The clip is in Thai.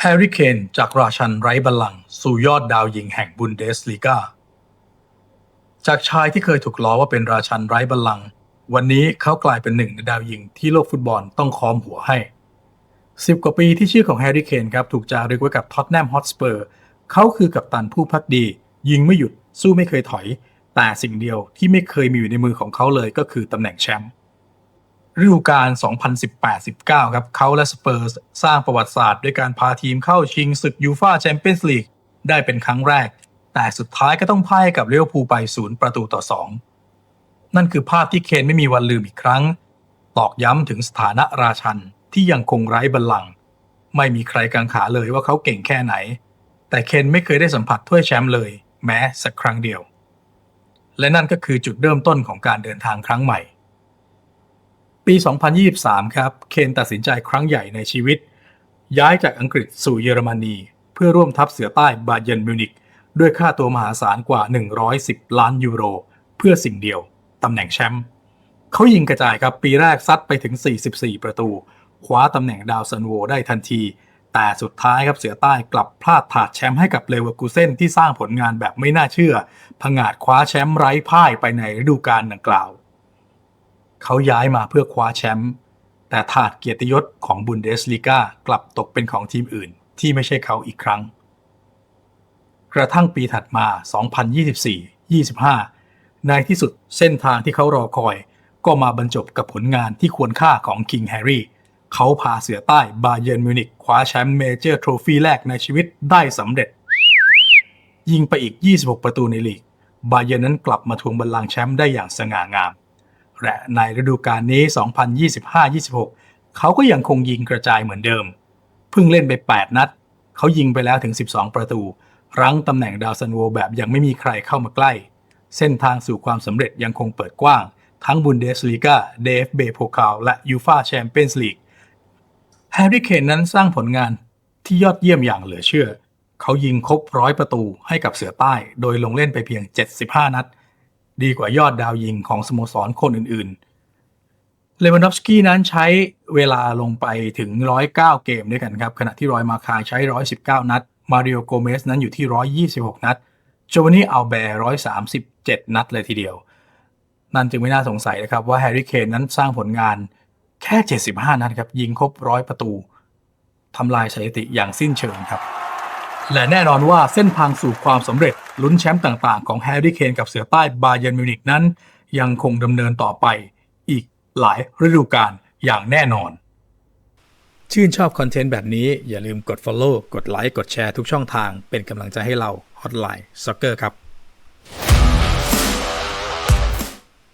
แฮร์รี่เคนจากราชันไร้บัลลังก์สู่ยอดดาวยิงแห่งบุนเดสลีกา จากชายที่เคยถูกล้อว่าเป็นราชันไร้บัลลังก์วันนี้เขากลายเป็นหนึ่งในดาวยิงที่โลกฟุตบอลต้องค้อมหัวให้สิบกว่าปีที่ชื่อของแฮร์รี่เคนครับถูกจารึกไว้กับท็อตแนมฮอตสเปอร์เขาคือกัปตันผู้พักดี ยิงไม่หยุดสู้ไม่เคยถอย แต่สิ่งเดียวที่ไม่เคยมีอยู่ในมือของเขาเลยก็คือตำแหน่งแชมป์ ฤดูกาล 2018-19 ครับเขาและสเปอร์สสร้างประวัติศาสตร์ด้วยการพาทีมเข้าชิงศึกยูฟาแชมเปี้ยนส์ลีกได้เป็นครั้งแรก แต่สุดท้ายก็ต้องพ่ายกับเลี้ยวภูไปศูนย์ประตูต่อ 2 นั่นคือภาพที่เคนไม่มีวันลืมอีกครั้ง ตอกย้ำถึงสถานะราชันที่ยังคงไร้บัลลังก์ไม่มีใครกังขาเลยว่าเขาเก่งแค่ไหน แต่เคนไม่เคยได้สัมผัสถ้วยแชมป์เลย แม้สักครั้งเดียว และนั่นก็คือจุดเริ่มต้นของการเดินทางครั้งใหม่ ปี 2023 ครับ เคนตัดสินใจครั้งใหญ่ในชีวิต ย้ายจากอังกฤษสู่เยอรมนี เพื่อร่วมทัพเสือใต้บาเยร์นมิวนิกด้วยค่าตัวมหาศาลกว่า 110 ล้านยูโร เพื่อสิ่งเดียว ตำแหน่งแชมป์เขายิงกระจายครับปีแรกซัดไปถึง 44 ประตู คว้าตำแหน่งดาวซันโวได้ทันที แต่สุดท้ายครับเสือใต้กลับพลาดถาดแชมป์ให้กับเลเวอร์กูเซนที่สร้างผลงานแบบไม่น่าเชื่อ ผงาดคว้าแชมป์ไร้พ่ายไปในฤดูกาลดังกล่าว เขาย้ายมาเพื่อคว้าแชมป์แต่ถาดเกียรติยศของบุนเดสลีกากลับตกเป็นของทีมอื่นที่ไม่ใช่เขาอีกครั้ง กระทั่งปีถัดมา 2024-25 ในที่สุดเส้นทางที่เขารอคอย ก็มาบรรจบกับผลงานที่ควรค่าของคิงแฮร์รี่เขาพาเสือใต้บาเยร์นมิวนิกคว้าแชมป์เมเจอร์โทรฟีแรกในชีวิตได้สำเร็จ ยิงไปอีก 26 ประตูในลีก บาเยร์นนั้นกลับมาทวงบัลลังก์แชมป์ได้อย่างสง่างาม และในฤดูกาลนี้ 2025-26 เขาก็ยังคงยิงกระจายเหมือนเดิม เพิ่งเล่นไป 8 นัด เขายิงไปแล้วถึง 12 ประตู รั้งตำแหน่งดาวซันโวแบบยังไม่มีใครเข้ามาใกล้ เส้นทางสู่ความสำเร็จยังคงเปิดกว้าง ทั้งบุนเดสลีกาเดฟเบโพคาลและยูฟาแชมเปี้ยนส์ลีกแฮร์รี่เคนนั้นสร้างผลงานที่ยอดเยี่ยมอย่างเหลือเชื่อ เขายิงครบร้อยประตูให้กับเสือใต้ โดยลงเล่นไปเพียง 75 นัด ดีกว่ายอดดาวยิงของสโมสรคนอื่นๆ เลวานดอฟสกี้นั้นใช้เวลาลงไปถึง 109 เกมด้วยกันครับ ขณะที่รอยมาคายใช้ 119 นัด มาริโอโกเมสนั้นอยู่ที่ 126 นัดโจวานนี่อัลแบร์137 นัดเลยทีเดียว นั่นจึงไม่น่าสงสัยนะครับว่าแฮร์รี่เคนนั้นสร้างผลงานแค่ 75 นัดครับ ยิงครบร้อยประตูทำลายสถิติอย่างสิ้นเชิงครับ และแน่นอนว่าเส้นทางสู่ความสำเร็จลุ้นแชมป์ต่างๆ ของแฮร์รี่เคนกับเสือใต้บาเยร์นมิวนิกนั้น ยังคงดำเนินต่อไปอีกหลายฤดูกาลอย่างแน่นอน ชื่นชอบคอนเทนต์แบบนี้อย่าลืมกด Follow กดไลค์กดแชร์ทุกช่องทางเป็นกำลังใจให้เรา Hotline Soccer ครับ